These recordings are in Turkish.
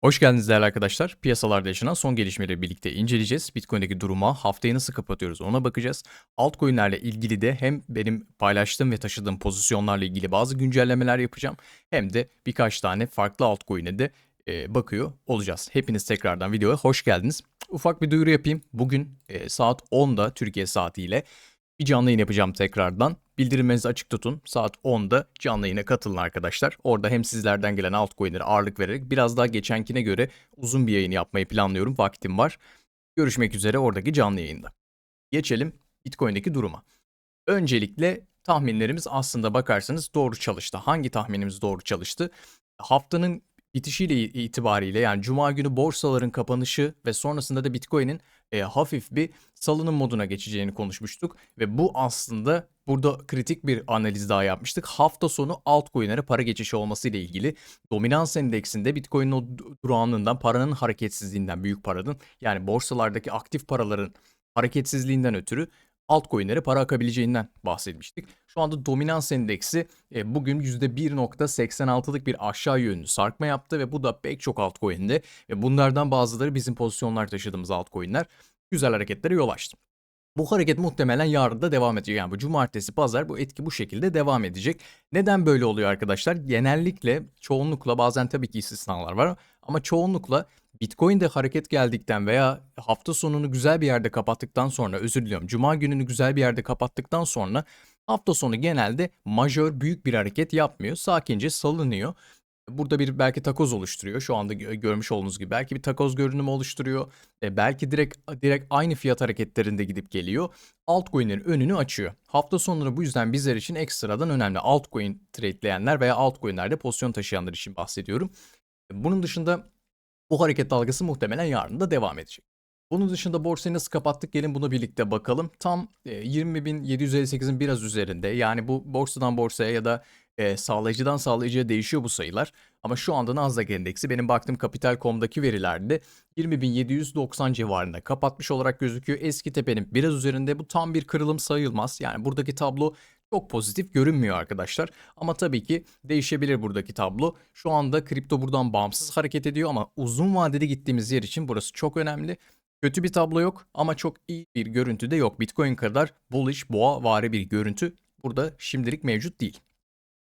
Hoş geldiniz değerli arkadaşlar. Piyasalarda yaşanan son gelişmeleri birlikte inceleyeceğiz. Bitcoin'deki duruma, haftayı nasıl kapatıyoruz ona bakacağız. Altcoin'lerle ilgili de hem benim paylaştığım ve taşıdığım pozisyonlarla ilgili bazı güncellemeler yapacağım. Hem de birkaç tane farklı altcoin'e de e, bakıyor olacağız. Hepiniz tekrardan videoya hoş geldiniz. Ufak bir duyuru yapayım. Bugün e, saat 10'da Türkiye saatiyle bir canlı yayın yapacağım tekrardan. Bildirimlerinizi açık tutun. Saat 10'da canlı yayına katılın arkadaşlar. Orada hem sizlerden gelen altcoin'lere ağırlık vererek biraz daha geçenkine göre uzun bir yayın yapmayı planlıyorum. Vaktim var. Görüşmek üzere oradaki canlı yayında. Geçelim Bitcoin'deki duruma. Öncelikle tahminlerimiz aslında bakarsanız doğru çalıştı. Hangi tahminimiz doğru çalıştı? Haftanın bitişiyle itibariyle yani cuma günü borsaların kapanışı ve sonrasında da Bitcoin'in e, hafif bir salınım moduna geçeceğini konuşmuştuk ve bu aslında burada kritik bir analiz daha yapmıştık. Hafta sonu altcoin'lere para geçişi olması ile ilgili dominans endeksinde Bitcoin'in o durağanlığından, paranın hareketsizliğinden, büyük paranın yani borsalardaki aktif paraların hareketsizliğinden ötürü altcoin'lere para akabileceğinden bahsetmiştik. Şu anda dominans endeksi e, bugün %1.86'lık bir aşağı yönlü sarkma yaptı ve bu da pek çok altcoin'de ve bunlardan bazıları bizim pozisyonlar taşıdığımız altcoin'ler güzel hareketlere yol açtı. Bu hareket muhtemelen yarın da devam edecek. Yani bu cumartesi, pazar bu etki bu şekilde devam edecek. Neden böyle oluyor arkadaşlar? Genellikle, çoğunlukla bazen tabii ki istisnalar var ama çoğunlukla Bitcoin'de hareket geldikten veya hafta sonunu güzel bir yerde kapattıktan sonra özür diliyorum. Cuma gününü güzel bir yerde kapattıktan sonra hafta sonu genelde majör büyük bir hareket yapmıyor. Sakince salınıyor. Burada bir belki takoz oluşturuyor. Şu anda görmüş olduğunuz gibi belki bir takoz görünümü oluşturuyor. E belki direkt direkt aynı fiyat hareketlerinde gidip geliyor. Altcoin'lerin önünü açıyor. Hafta sonları bu yüzden bizler için ekstradan önemli. Altcoin tradeleyenler veya altcoin'lerde pozisyon taşıyanlar için bahsediyorum. Bunun dışında bu hareket dalgası muhtemelen yarın da devam edecek. Bunun dışında borsayı nasıl kapattık gelin bunu birlikte bakalım. Tam 20.758'in biraz üzerinde yani bu borsadan borsaya ya da e, sağlayıcıdan sağlayıcıya değişiyor bu sayılar. Ama şu anda Nasdaq endeksi benim baktığım Kapital.com'daki verilerde 20.790 civarında kapatmış olarak gözüküyor. Eski tepenin biraz üzerinde bu tam bir kırılım sayılmaz. Yani buradaki tablo çok pozitif görünmüyor arkadaşlar. Ama tabii ki değişebilir buradaki tablo. Şu anda kripto buradan bağımsız hareket ediyor ama uzun vadede gittiğimiz yer için burası çok önemli. Kötü bir tablo yok ama çok iyi bir görüntü de yok. Bitcoin kadar bullish, boğa vari bir görüntü burada şimdilik mevcut değil.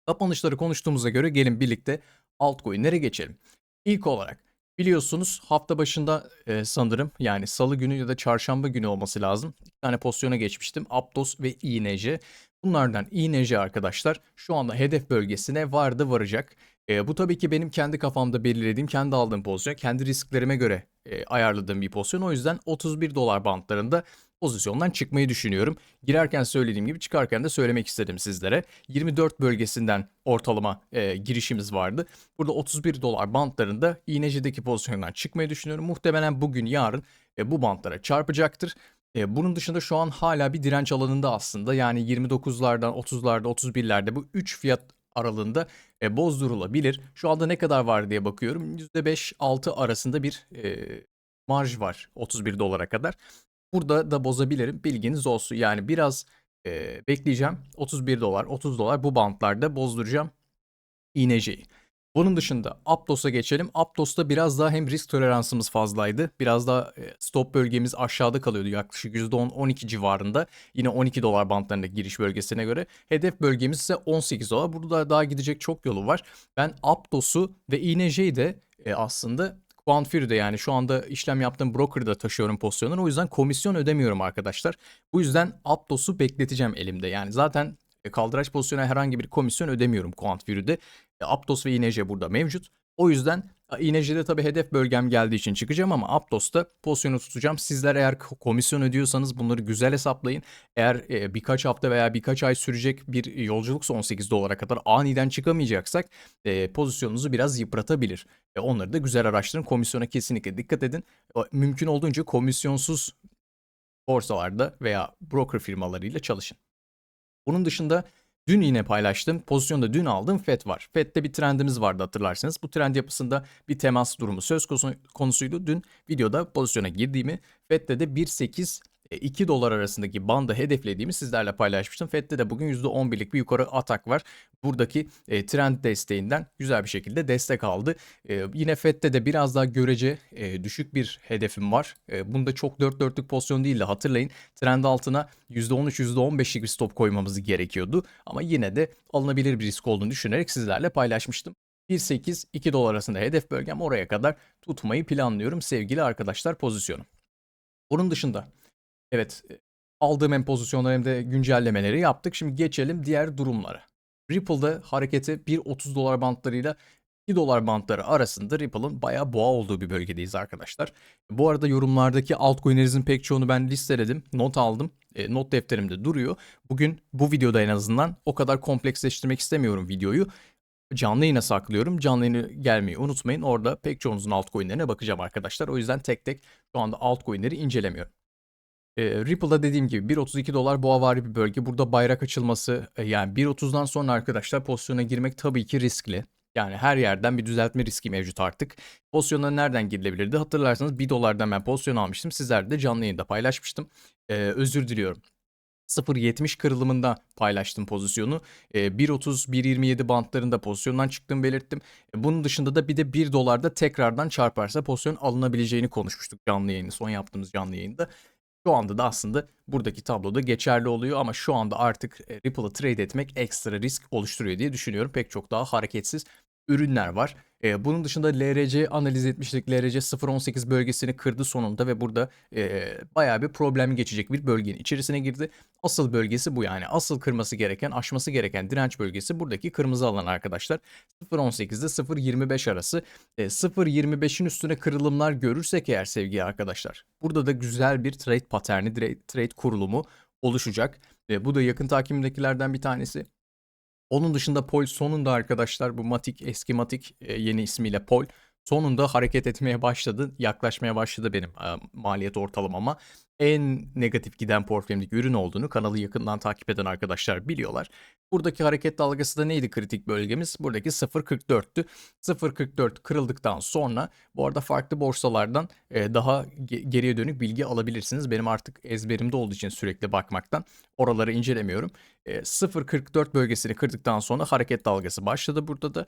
Kapanışları konuştuğumuza göre gelin birlikte altcoin'lere geçelim. İlk olarak biliyorsunuz hafta başında e, sanırım yani salı günü ya da çarşamba günü olması lazım. Bir tane pozisyona geçmiştim. Aptos ve INC. Bunlardan INC arkadaşlar şu anda hedef bölgesine vardı varacak. E, bu tabii ki benim kendi kafamda belirlediğim, kendi aldığım pozisyon, kendi risklerime göre e, ayarladığım bir pozisyon. O yüzden 31 dolar bantlarında pozisyondan çıkmayı düşünüyorum. Girerken söylediğim gibi çıkarken de söylemek istedim sizlere. 24 bölgesinden ortalama e, girişimiz vardı. Burada 31 dolar bantlarında iğnecedeki pozisyondan çıkmayı düşünüyorum. Muhtemelen bugün yarın e, bu bantlara çarpacaktır. E, bunun dışında şu an hala bir direnç alanında aslında. Yani 29'lardan 30'larda 31'lerde bu 3 fiyat aralığında e, bozdurulabilir. Şu anda ne kadar var diye bakıyorum. %5-6 arasında bir e, marj var 31 dolara kadar. Burada da bozabilirim. Bilginiz olsun. Yani biraz e, bekleyeceğim. 31 dolar, 30 dolar bu bantlarda bozduracağım iğneceyi. Bunun dışında Aptos'a geçelim. Aptos'ta biraz daha hem risk toleransımız fazlaydı. Biraz daha stop bölgemiz aşağıda kalıyordu yaklaşık %10-12 civarında. Yine 12 dolar bantlarında giriş bölgesine göre. Hedef bölgemiz ise 18 dolar. Burada daha gidecek çok yolu var. Ben Aptos'u ve INC'yi de aslında Quantfury'de yani şu anda işlem yaptığım broker'da taşıyorum pozisyonları. O yüzden komisyon ödemiyorum arkadaşlar. Bu yüzden Aptos'u bekleteceğim elimde. Yani zaten kaldıraç pozisyona herhangi bir komisyon ödemiyorum Quantfury'de. Aptos ve INC burada mevcut. O yüzden INC'de tabii hedef bölgem geldiği için çıkacağım ama Aptos'ta pozisyonu tutacağım. Sizler eğer komisyon ödüyorsanız bunları güzel hesaplayın. Eğer e, birkaç hafta veya birkaç ay sürecek bir yolculuksa 18 dolara kadar aniden çıkamayacaksak e, pozisyonunuzu biraz yıpratabilir. E, onları da güzel araştırın. Komisyona kesinlikle dikkat edin. Mümkün olduğunca komisyonsuz borsalarda veya broker firmalarıyla çalışın. Bunun dışında Dün yine paylaştım. Pozisyonda dün aldığım FED var. FED'de bir trendimiz vardı hatırlarsanız. Bu trend yapısında bir temas durumu söz konusuydu. Dün videoda pozisyona girdiğimi FED'de de 1.8 e, 2 dolar arasındaki bandı hedeflediğimi sizlerle paylaşmıştım. FED'de de bugün %11'lik bir yukarı atak var. Buradaki e, trend desteğinden güzel bir şekilde destek aldı. E, yine FED'de de biraz daha görece e, düşük bir hedefim var. E, bunda çok 4 dörtlük pozisyon değil de hatırlayın trend altına %13 %15'lik bir stop koymamız gerekiyordu. Ama yine de alınabilir bir risk olduğunu düşünerek sizlerle paylaşmıştım. 1.8-2 dolar arasında hedef bölgem oraya kadar tutmayı planlıyorum sevgili arkadaşlar pozisyonu. Bunun dışında evet e, aldığım hem pozisyonları hem de güncellemeleri yaptık. Şimdi geçelim diğer durumlara. Ripple'da hareketi 1.30 dolar bantlarıyla 2 dolar bantları arasında Ripple'ın bayağı boğa olduğu bir bölgedeyiz arkadaşlar. Bu arada yorumlardaki altcoin'lerinizin pek çoğunu ben listeledim, not aldım. E, not defterimde duruyor. Bugün bu videoda en azından o kadar kompleksleştirmek istemiyorum videoyu. Canlı yayına saklıyorum. Canlı yayına gelmeyi unutmayın. Orada pek çoğunuzun altcoin'lerine bakacağım arkadaşlar. O yüzden tek tek şu anda altcoin'leri incelemiyorum. E, Ripple'da dediğim gibi 1.32 dolar boğavari bir bölge. Burada bayrak açılması e, yani 1.30'dan sonra arkadaşlar pozisyona girmek tabii ki riskli. Yani her yerden bir düzeltme riski mevcut artık. Pozisyona nereden girilebilirdi? Hatırlarsanız 1 dolardan ben pozisyon almıştım. Sizlerle de canlı yayında paylaşmıştım. Ee, özür diliyorum. 0.70 kırılımında paylaştım pozisyonu. E, 1.30-1.27 bantlarında pozisyondan çıktığımı belirttim. E, bunun dışında da bir de 1 dolarda tekrardan çarparsa pozisyon alınabileceğini konuşmuştuk canlı yayını. Son yaptığımız canlı yayında. Şu anda da aslında buradaki tabloda geçerli oluyor ama şu anda artık e, Ripple'ı trade etmek ekstra risk oluşturuyor diye düşünüyorum. Pek çok daha hareketsiz ürünler var. E, bunun dışında LRC analiz etmiştik. LRC 0.18 bölgesini kırdı sonunda ve burada e, bayağı bir problem geçecek bir bölgenin içerisine girdi. Asıl bölgesi bu yani. Asıl kırması gereken, aşması gereken direnç bölgesi buradaki kırmızı alan arkadaşlar. 0.18'de 0.25 arası. E, 0.25'in üstüne kırılımlar görürsek eğer sevgili arkadaşlar. Burada da güzel bir trade paterni, trade kurulumu oluşacak. E, bu da yakın takimdekilerden bir tanesi. Onun dışında Pol sonunda arkadaşlar bu Matic eski Matic e, yeni ismiyle Pol sonunda hareket etmeye başladı. Yaklaşmaya başladı benim e, maliyet ortalamama. En negatif giden portföyümdeki ürün olduğunu kanalı yakından takip eden arkadaşlar biliyorlar. Buradaki hareket dalgası da neydi kritik bölgemiz? Buradaki 0.44'tü. 0.44 kırıldıktan sonra bu arada farklı borsalardan e, daha geriye dönük bilgi alabilirsiniz. Benim artık ezberimde olduğu için sürekli bakmaktan oraları incelemiyorum. 0.44 bölgesini kırdıktan sonra hareket dalgası başladı. Burada da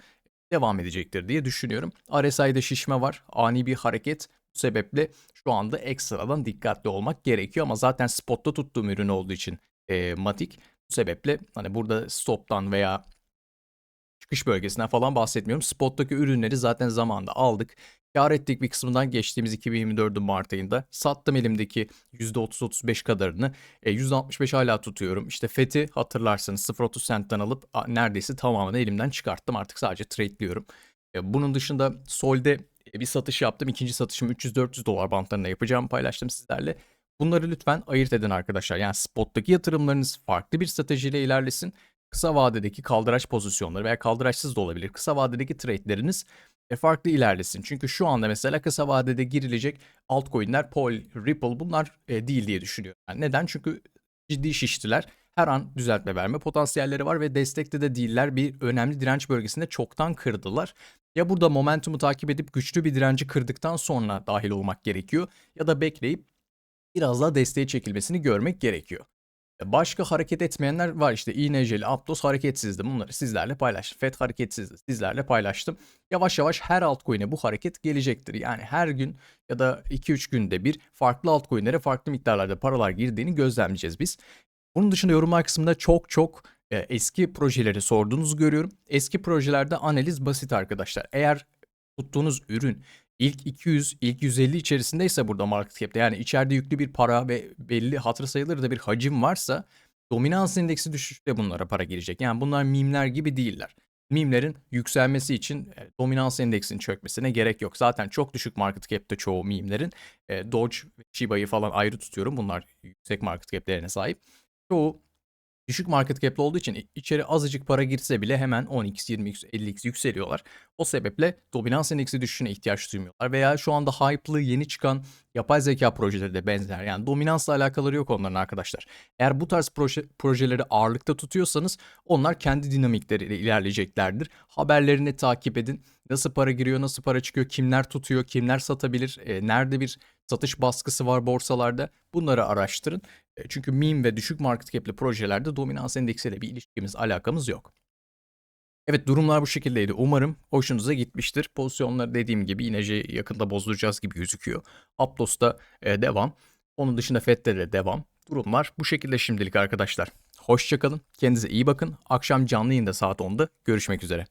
devam edecektir diye düşünüyorum. RSI'de şişme var. Ani bir hareket. Bu sebeple şu anda ekstradan dikkatli olmak gerekiyor ama zaten spotta tuttuğum ürün olduğu için e, Matic bu sebeple hani burada stoptan veya çıkış bölgesinden falan bahsetmiyorum. Spot'taki ürünleri zaten zamanda aldık. Kar ettik bir kısmından geçtiğimiz 2024'ün Mart ayında. Sattım elimdeki %30-35 kadarını. E, %65 hala tutuyorum. İşte FET'i hatırlarsanız 0.30 centten alıp neredeyse tamamını elimden çıkarttım. Artık sadece trade'liyorum. E, bunun dışında Sol'de e, bir satış yaptım. İkinci satışımı 300-400 dolar bantlarında yapacağım paylaştım sizlerle. Bunları lütfen ayırt edin arkadaşlar. Yani spot'taki yatırımlarınız farklı bir stratejiyle ilerlesin. Kısa vadedeki kaldıraç pozisyonları veya kaldıraçsız da olabilir. Kısa vadedeki trade'leriniz e, farklı ilerlesin. Çünkü şu anda mesela kısa vadede girilecek altcoin'ler Pol, Ripple bunlar e, değil diye düşünüyorum. Yani neden? Çünkü ciddi şiştiler. Her an düzeltme verme potansiyelleri var ve destekte de değiller. Bir önemli direnç bölgesinde çoktan kırdılar. Ya burada momentumu takip edip güçlü bir direnci kırdıktan sonra dahil olmak gerekiyor ya da bekleyip biraz daha desteğe çekilmesini görmek gerekiyor. E, başka hareket etmeyenler var işte İğneceli, Aptos hareketsizdi. Bunları sizlerle paylaştım. FED hareketsizdi. Sizlerle paylaştım. Yavaş yavaş her altcoin'e bu hareket gelecektir. Yani her gün ya da 2-3 günde bir farklı altcoin'lere farklı miktarlarda paralar girdiğini gözlemleyeceğiz biz. Bunun dışında yorumlar kısmında çok çok e, eski projeleri sorduğunuzu görüyorum. Eski projelerde analiz basit arkadaşlar. Eğer tuttuğunuz ürün ilk 200, ilk 150 içerisindeyse burada market cap'te yani içeride yüklü bir para ve belli hatırı sayılır da bir hacim varsa dominans indeksi düşüşte bunlara para girecek. Yani bunlar mimler gibi değiller. Mimlerin yükselmesi için e, dominans endeksinin çökmesine gerek yok. Zaten çok düşük market cap'te çoğu mimlerin. E, Doge, Shiba'yı falan ayrı tutuyorum. Bunlar yüksek market cap'lerine sahip. Çoğu Düşük market cap'li olduğu için içeri azıcık para girse bile hemen 10x, 20x, 50x yükseliyorlar. O sebeple dominans endeksi düşüşüne ihtiyaç duymuyorlar. Veya şu anda hype'lı yeni çıkan yapay zeka projeleri de benzer. Yani dominansla alakaları yok onların arkadaşlar. Eğer bu tarz proje, projeleri ağırlıkta tutuyorsanız onlar kendi dinamikleriyle ilerleyeceklerdir. Haberlerini takip edin. Nasıl para giriyor, nasıl para çıkıyor, kimler tutuyor, kimler satabilir, e, nerede bir satış baskısı var borsalarda bunları araştırın. E, Çünkü meme ve düşük market cap'li projelerde dominans endeksiyle bir ilişkimiz, alakamız yok. Evet durumlar bu şekildeydi. Umarım hoşunuza gitmiştir. Pozisyonları dediğim gibi yine yakında bozduracağız gibi gözüküyor. Aptos'ta e, devam. Onun dışında FED'de de devam. Durumlar bu şekilde şimdilik arkadaşlar. Hoşçakalın. Kendinize iyi bakın. Akşam canlı yayında saat 10'da görüşmek üzere.